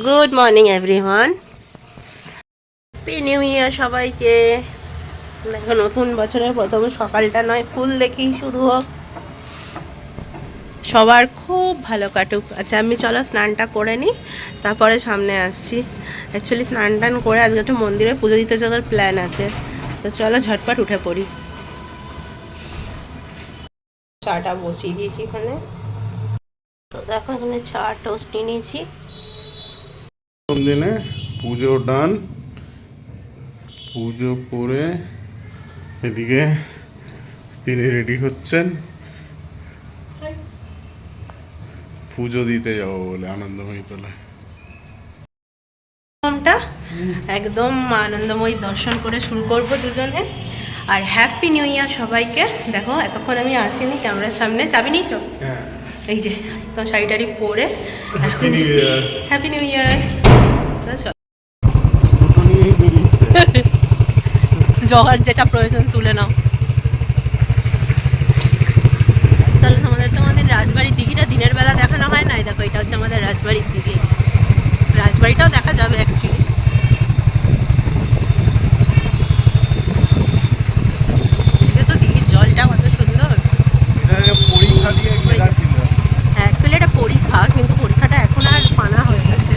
Good morning everyone happy new year সবাইকে। দেখো, নতুন বছরের প্রথম সকালটা নয়, ফুল দেখেই শুরু হোক। সবার খুব ভালো কাটুক। আচ্ছা আমি চলো স্নানটা করে নিই, তারপরে সামনে আসছি। অ্যাকচুয়ালি স্নান টান করে আজকে একটা মন্দিরে পুজো দিতে যাওয়ার প্ল্যান আছে। তো চলো ঝটপট উঠে পড়ি। চাটা বসিয়ে দিয়েছি এখানে। তো দেখো, এখানে চা টোস্ট নিয়েছি। প্রথম দিনে পুজো ডান পুজো করে এদিকে তিনি রেডি হচ্ছেন। পুজো দিতে যাব বলে আনন্দময়ী তলায়। একদম আনন্দময়ী দর্শন করে শুরু করব দুজনে। আর হ্যাপি নিউ ইয়ার সবাইকে। দেখো এতক্ষণ আমি আসিনি ক্যামেরার সামনে। চাবি নিয়েছো? এই যে একদম শাড়ি টাড়ি পরে. হ্যাপি নিউ ইয়ার জগার যেটা প্রয়োজন তুলে নাও। চলো তোমাদের তো আমাদের রাজবাড়ির দিঘিটা দিনের বেলা দেখানো হয় না দেখো এটা হচ্ছে আমাদের রাজবাড়ির দিঘি। রাজবাড়িটাও দেখা যাবে অ্যাকচুয়ালি দিয়ে অ্যাকচুয়ালি এটা পরীক্ষা কিন্তু পরীক্ষাটা এখন আর পানা হয়ে গেছে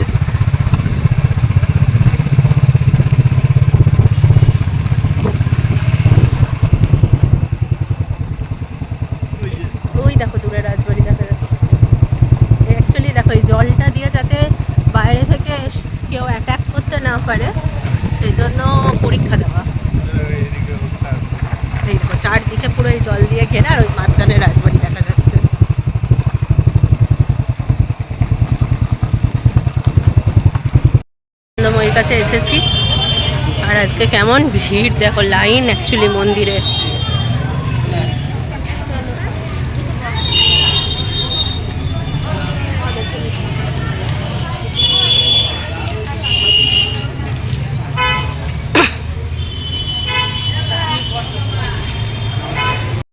ওই দেখো দূরে রাজবাড়ি দেখা যাচ্ছে অ্যাকচুয়ালি দেখো এই জলটা দিয়ে যাতে বাইরে থেকে কেউ অ্যাটাক করতে না পারে সেই জন্য পরীক্ষা দেওয়া। এই দেখো, চারদিকে পুরো এই জল দিয়ে ঘেরা আর ওই মাঝখানে রাজবাড়ি দেখা যাচ্ছে। কাছে এসেছি। আর আজকে কেমন ভিড়, দেখো লাইন অ্যাকচুয়ালি মন্দিরে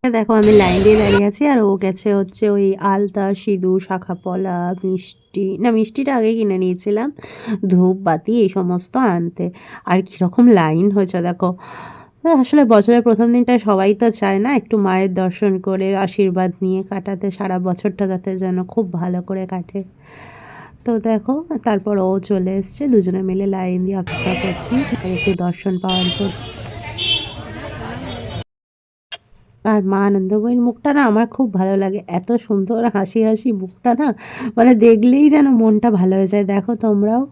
দেখো, আমি লাইন দিয়ে দাঁড়িয়ে আছি আর ও গেছে হচ্ছে ওই আলতা সিঁদুর শাখা পলা মিষ্টি, না, মিষ্টিটা আগে কিনে নিয়েছিলাম, ধূপ, বাতি, এই সমস্ত আনতে। আর কীরকম লাইন হয়েছে দেখো। আসলে বছরের প্রথম দিনটা সবাই তো চায় না একটু মায়ের দর্শন করে, আশীর্বাদ নিয়ে কাটাতে, সারা বছরটা যাতে যেন খুব ভালো করে কাটে। তো দেখো, তারপর ও চলে এসছে, দুজনে মিলে লাইন দিয়ে অপেক্ষা করছি, একটু দর্শন পাওয়ার জন্য। আর মা আনন্দময়ীর মুখটা না আমার খুব ভালো লাগে। এত সুন্দর হাসি হাসি মুখটা না মানে দেখলেই যেন মনটা ভালো হয়ে যায়। দেখো তোমরাও।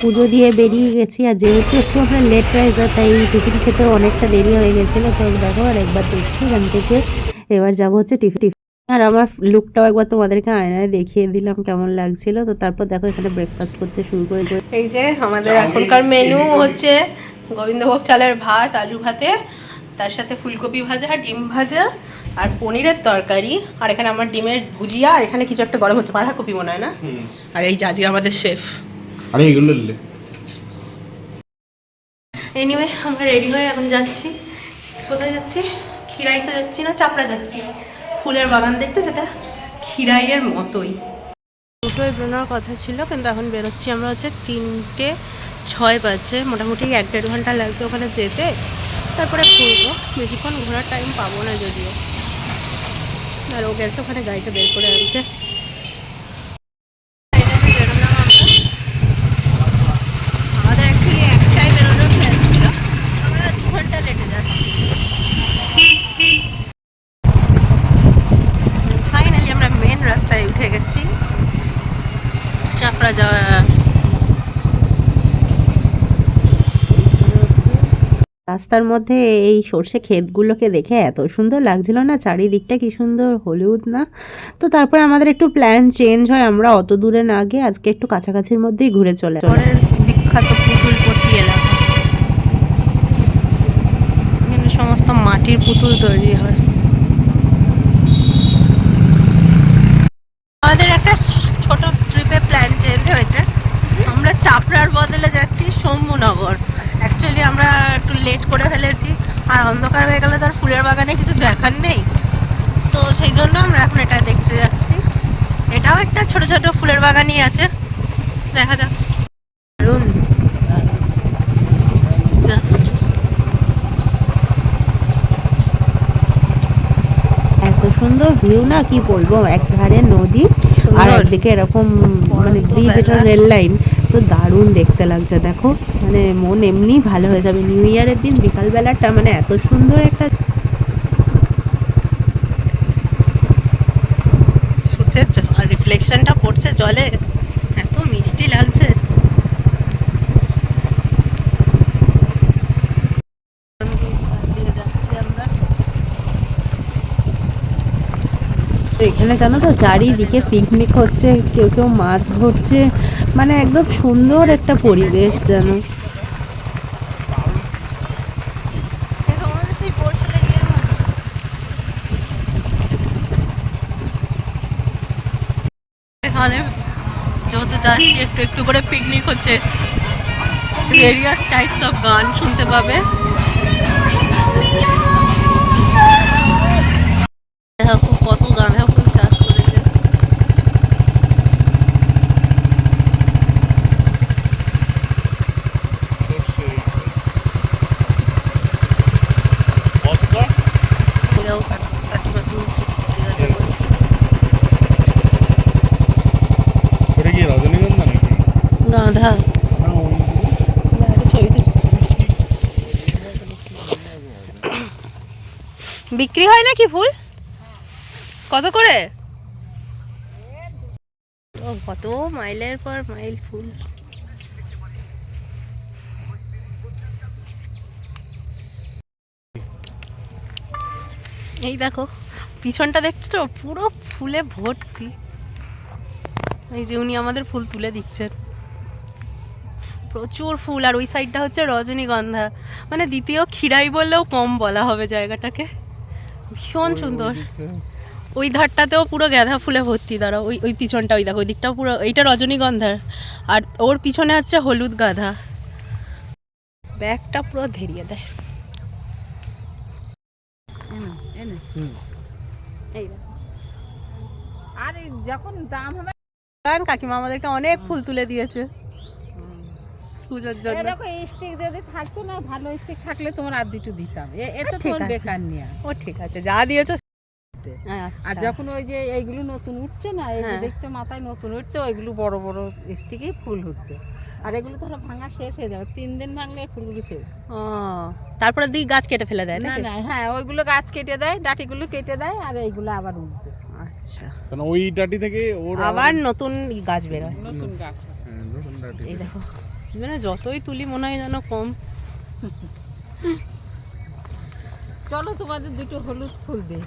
পুজো দিয়ে বেরিয়ে গেছি, আর যেহেতু একটু আমরা লেট যায় তাই টিফিন খেতে অনেকটা দেরি হয়ে গেছিল। তো দেখো আর একবার দেখছি, এখান থেকে এবার যাব হচ্ছে টিফিন আর আমার লুকটাও একবার তোমাদেরকে আয়নায় দেখিয়ে দিলাম কেমন লাগছিল। তো তারপর দেখো এখানে ব্রেকফাস্ট করতে শুরু করে দিল এই যে আমাদের এখনকার মেনু হচ্ছে গোবিন্দভোগ চালের ভাত আলু ভাতে তার সাথে ফুলকপি ভাজা ডিম ভাজা আর পনিরের তরকারি। আর এখানে আমার ডিমের ভুজিয়া আর এখানে কিছু একটা গরম হচ্ছে বাঁধাকপি মনে হয় না? আর এই জাজি আমাদের শেফ আরে এগুলো এনিওয়ে আমরা রেডি হয়ে এখন যাচ্ছি। কোথায় যাচ্ছি? খিরাইতে যাচ্ছি না চাপড়া যাচ্ছি? ফুলের বাগান দেখতে, সেটা খিরাইয়ের মতোই। দুটোই বেরোনোর কথা ছিল, কিন্তু এখন বেরোচ্ছি আমরা হচ্ছে তিনটে ছয় বাজে। মোটামুটি এক দেড় ঘণ্টা লাগবে ওখানে যেতে। তারপরে ঘুরবো। বেশিক্ষণ ঘোরার টাইম পাবো না যদিও। আর ও গেছে ওখানে গাড়িটা বের করে আনতে Finally বেরোলাম আমরা। আমাদের অ্যাকচুয়ালি একটাই বেরোনোর প্ল্যান ছিল আমরা দু ঘণ্টা লেটে যাচ্ছি ফাইনালি আমরা মেন রাস্তায় উঠে গেছি যাওয়া রাস্তার মধ্যে এই সর্ষে ক্ষেতগুলোকে দেখে এত সুন্দর লাগছিল না, চারিদিকটা কি সুন্দর, হলুদ না? তো তারপর আমাদের একটু প্ল্যান চেঞ্জ হয়, আমরা অত দূরে না গিয়ে আজকে একটু কাছাকাছির মধ্যেই ঘুরে চলে বিখ্যাত পুতুলপট্টি এলাকা। সমস্ত মাটির পুতুল তৈরি হয় আমাদের একটা ছোট ট্রিপে প্ল্যান চেঞ্জ হয়েছে আমরা চাপড়ার বদলে যাচ্ছি সৌম্যনগর। অ্যাকচুয়ালি আমরা একটু লেট করে ফেলেছি। আর অন্ধকার হয়ে গেলে তো আর ফুলের বাগানে কিছু দেখার নেই। তো সেই জন্য আমরা এখন এটা দেখতে যাচ্ছি। এটাও একটা ছোট ছোট ফুলের বাগানই আছে। দেখা যাক। দারুণ। জাস্ট এত সুন্দর ভিউ না কি বলব? এক ধারে নদী আর। একদিকে এরকম মানে ব্রিজ এটা রেল লাইন তো দারুণ দেখতে লাগছে দেখো। মানে মন এমনি ভালো হয়ে যাবে। নিউ ইয়ারের দিন বিকালবেলাটা মানে এত সুন্দর একটা সূর্যের রিফ্লেকশনটা পড়ছে জলে। এত মিষ্টি লাগছে। এখানে জানো তো চারিদিকে পিকনিক হচ্ছে কেউ কেউ মাছ ধরছে। মানে একদম সুন্দর একটা পরিবেশ যেন। এখানে যত যাচ্ছি, একটু একটু করে পিকনিক হচ্ছে। টাইপস অফ গান শুনতে পাবে। কত ফুল চাষ করেছে সর্ষে বস্তা এরাও কাকিমা তুলছে জিজ্ঞাসা করে। ওটা কি রজনীগন্ধা নাকি তুল বিক্রি হয় নাকি ফুল? কত করে? ও, কত মাইলের পর মাইল ফুল। এই দেখো, পিছনটা দেখছ? পুরো ফুলে ভর্তি। এই যে উনি আমাদের ফুল তুলে দিচ্ছেন। প্রচুর ফুল আর ওই সাইডটা হচ্ছে রজনীগন্ধা। মানে দ্বিতীয় খিরাই বললেও কম বলা হবে জায়গাটাকে। ভীষণ সুন্দর। ওই ধারটাতেও পুরো গাঁদা ফুলে ভর্তি দাঁড়া ওই ওই পিছনটা ওই দেখো ওই দিকটাও পুরো এইটা রজনীগন্ধার। আর ওর পিছনে হচ্ছে হলুদ গাঁদা ব্যাগটা পুরো ধেরিয়ে দেয় এই আর এই যখন দাম হবে কাকিমা আমাদেরকে অনেক ফুল তুলে দিয়েছে। পুজোর জন্য। দেখো স্টিক যদি থাকতো না ভালো স্টিক থাকলে তোমার আর দুটো দিতাম। এ- এ তো তোমার বেকার নিয়ে। ও ঠিক আছে যা দিয়েছ আর আচ্ছা। যখন ওই যে এইগুলো নতুন উঠছে না এই যে হ্যাঁ। দেখছ মাথায় নতুন উঠছে ওইগুলো বড় বড় স্টিকেই ফুল উঠবে। আর এগুলো ধরো ভাঙা শেষ হয়ে যাবে তিন দিন ভাঙলে ফুলগুলো শেষ। ও তারপরে দিই গাছ কেটে ফেলে দেয় না না হ্যাঁ ওইগুলো গাছ কেটে দেয় ডাটিগুলো কেটে দেয় আর এইগুলো আবার উঠবে। আচ্ছা। কারণ ওই ডাটি থেকে ওর আবার নতুন গাছ বেরোয়। নতুন গাছ। হ্যাঁ, নতুন ডাটি এই দেখো। মানে যতই তুলি মনে হয় যেন কম। চলো তোমাদের দুটো হলুদ ফুল দে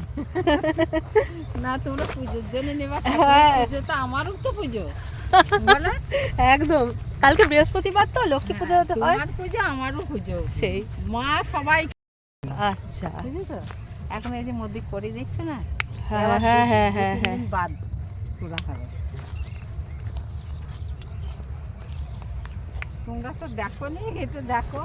না তোমরা পুজোর জন্য নেবা হ্যাঁ। পুজো তো আমারও তো পুজো। একদম। কালকে বৃহস্পতিবার তো লক্ষ্মী পুজো হতে হয়? তোমার পুজো আমারও পুজো। সেই। মা সবাই আচ্ছা। বুঝেছ? এখন এই যে মধ্যে করে দিচ্ছে না হ্যাঁ হ্যাঁ হ্যাঁ হ্যাঁ হ্যাঁ। বাদ পুরা হবে। তোমরা তো দেখো নি একটু দেখো।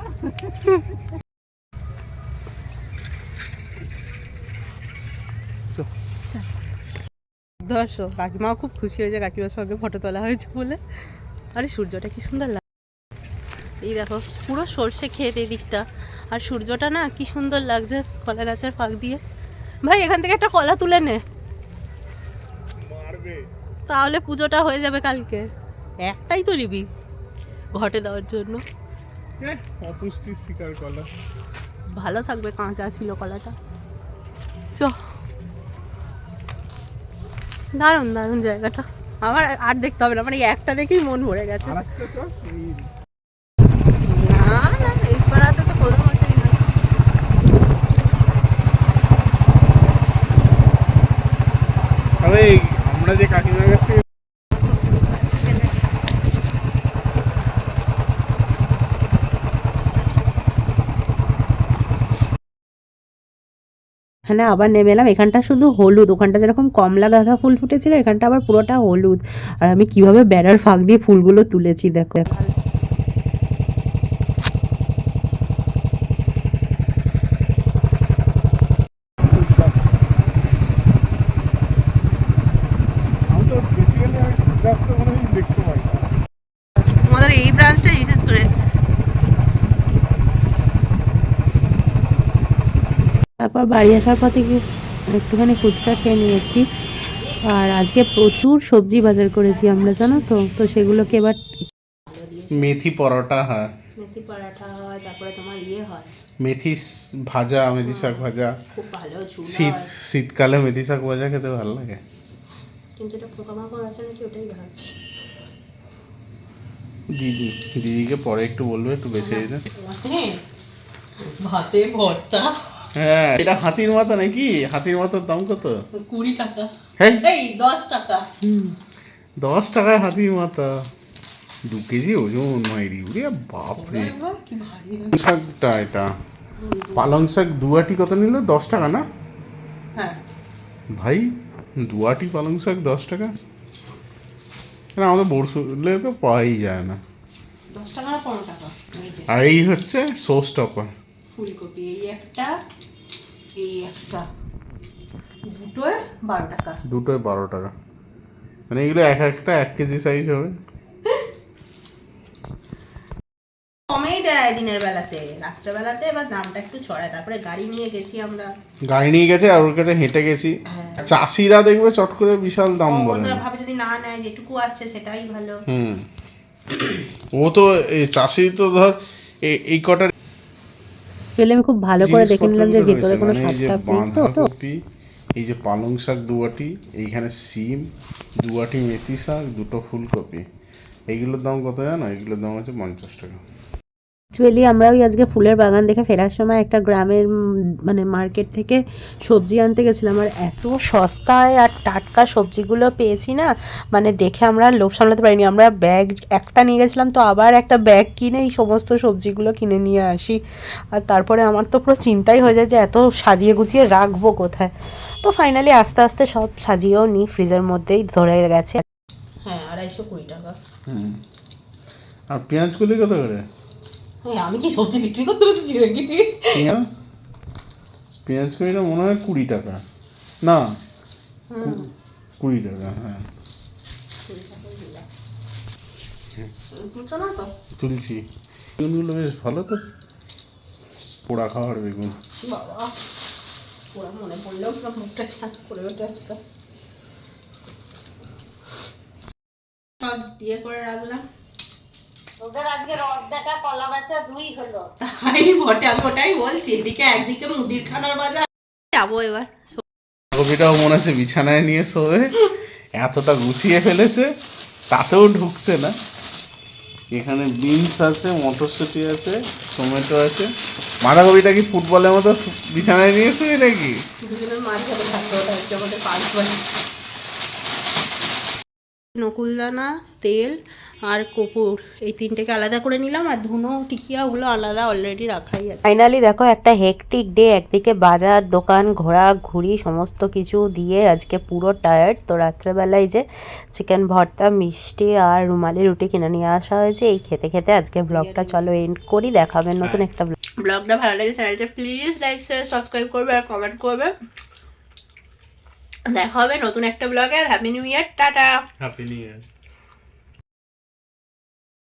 দর্শক কাকিমাও খুব খুশি হয়েছে কাকিমার সঙ্গে ফটো তোলা হয়েছে বলে। আরে সূর্যটা কি সুন্দর লাগে এই দেখো পুরো সর্ষে ক্ষেত এই দিকটা। আর সূর্যটা না কি সুন্দর লাগছে কলা গাছের ফাঁক দিয়ে। ভাই এখান থেকে একটা কলা তুলে নে। তাহলে পুজোটা হয়ে যাবে কালকে। একটাই তো নিবি। ঘটে দেওয়ার জন্য। অপুষ্টির শিকার কলা। ভালো থাকবে কাঁচা ছিল কলাটা। চ। দারুণ দারুণ জায়গাটা। আমার আর দেখতে হবে না মানে একটা দেখেই মন ভরে গেছে। না না এই পাড়াতে তো কোনো মতেই না। তবে আমরা যে কাকিমার কাছ থেকে এখানে আবার নেমে এলাম। এখানটা শুধু হলুদ, ওখানটা যেরকম কমলা গাঁদা ফুল ফুটেছিল, এখানটা আবার পুরোটা হলুদ। আর আমি কীভাবে বেড়ার ফাঁক দিয়ে ফুলগুলো তুলেছি, দেখো। তারপর বাড়ি আসার পথে গিয়ে একটুখানি ফুচকা খেয়ে নিয়েছি। আর আজকে প্রচুর সবজি বাজার করেছি আমরা জানো তো? তো সেগুলোকে এবার মেথি পরোটা হয়। মেথি পরাঠা হয় তারপরে তোমার ইয়ে হয়। মেথি ভাজা মেথি শাক ভাজা। খুব ভালো শীত শীতকালে মেথি শাক ভাজা খেতে ভালো লাগে। কিন্তু এটা পোকামাকড় আছে নাকি? ওটাই ভাবছি। দিদি দিদিকে পরে একটু বলবে একটু বেছে দিতে। ভাতে ভর্তা। হ্যাঁ এটা হাতির মাথা নাকি? হাতির মাথার দাম কত? কুড়ি টাকা। হ্যাঁ এই দশ টাকা। দশ টাকায় হাতির মাথা। দু কেজি ওজন মাইরি উড়ে বাপরে। শাকটা এটা। পালং শাক দুয়াটি কত নিল? দশ টাকা না? হ্যাঁ। ভাই দুয়াটি পালং শাক দশ টাকা? না আমাদের বরশুলে তো পাওয়াই যায় না। আর এই হচ্ছে সোস টপার। ফুলকপি এই একটা এই একটা। দুটোয় বারো টাকা। দুটোয় বারো টাকা। মানে এগুলো এক একটা এক কেজি সাইজ হবে। কমেই দেয় দিনের বেলাতে। রাত্রেবেলাতে এবার দামটা একটু ছড়ায়। তারপরে গাড়ি নিয়ে গেছি আমরা। গাড়ি নিয়ে গেছে আর ওর কাছে হেঁটে গেছি। চাষিরা দেখবে চট করে বিশাল দাম বলে। ভাবে যদি না নেয় যেটুকু আসছে সেটাই ভালো। হুম। ও তো এই চাষি তো ধর এই কটার চলে আমি খুব ভালো করে দেখে নিলাম যে ভিতরে কোনো সাপ মানে যে সাতটা নেই তো তো। এই যে পালং শাক দুয়াটি এইখানে সিম দুয়াটি মেথি শাক দুটো ফুলকপি। এইগুলোর দাম কত জানো? এইগুলোর দাম হচ্ছে পঞ্চাশ টাকা। অ্যাকচুয়ালি আমরা ওই আজকে ফুলের বাগান দেখে ফেরার সময় একটা গ্রামের মানে মার্কেট থেকে সবজি আনতে গেছিলাম। আর এত সস্তায় আর টাটকা সবজিগুলো পেয়েছি না মানে দেখে আমরা লোভ সামলাতে পারিনি। আমরা ব্যাগ একটা নিয়ে গেছিলাম তো আবার একটা ব্যাগ কিনে এই সমস্ত সবজিগুলো কিনে নিয়ে আসি। আর তারপরে আমার তো পুরো চিন্তাই হয়ে যায় যে এত সাজিয়ে গুছিয়ে রাখব কোথায়? তো ফাইনালি আস্তে আস্তে সব সাজিয়েও নিই ফ্রিজের মধ্যেই ধরে গেছে। হ্যাঁ আড়াইশো কুড়ি টাকা। হুম। আর পেঁয়াজ কুলি কত করে? আমি কি সবজি বিক্রি করতে বসেছি নাকি? পেঁয়াজ? পেঁয়াজ কুড়িটা মনে হয় কুড়ি টাকা। না কুড়ি টাকা হ্যাঁ। তুলছি বেগুনগুলো বেশ ভালো তো। পোড়া খাওয়ার বেগুন। বাবা ওরা মনে পড়লেও পুরো মুখটা ছাপ করে ওঠে আজকে। দিয়ে করে রাখলাম। ওদের আজকে কলা বেচা দুই হলো। তাই বটে আমি ওটাই বলছি এদিকে একদিকে মুদির খানার বাজার। যাব এবার। কপিটাও মনে হচ্ছে বিছানায় নিয়ে শোবে। এতটা গুছিয়ে ফেলেছে তাতেও ঢুকছে না। এখানে বিনস আছে মটরশুঁটি আছে টমেটো আছে। বাঁধাকপিটা কি ফুটবলের মতো বিছানায় নিয়ে শুয়ে নাকি? নকুলদানা তেল আর কপুর এই তিনটেকে আলাদা করে নিলাম আর ধুনো টিকিয়া ওগুলো আলাদা অলরেডি রাখাই আছে। ফাইনালি দেখো একটা হেকটিক ডে একদিকে বাজার দোকান ঘোরা ঘুরি সমস্ত কিছু দিয়ে আজকে পুরো টায়ার্ড তো রাত্রেবেলায় যে চিকেন ভর্তা মিষ্টি আর রুমালি রুটি কিনে নিয়ে আসা হয়েছে এই খেতে খেতে আজকে ব্লগটা চলো এন্ড করি দেখাবেন নতুন একটা ব্লগ ব্লগটা ভালো লাগে চ্যানেলটা প্লিজ লাইক শেয়ার সাবস্ক্রাইব করবে আর কমেন্ট করবে। দেখা হবে নতুন একটা ব্লগে আর happy new year tata! Happy new year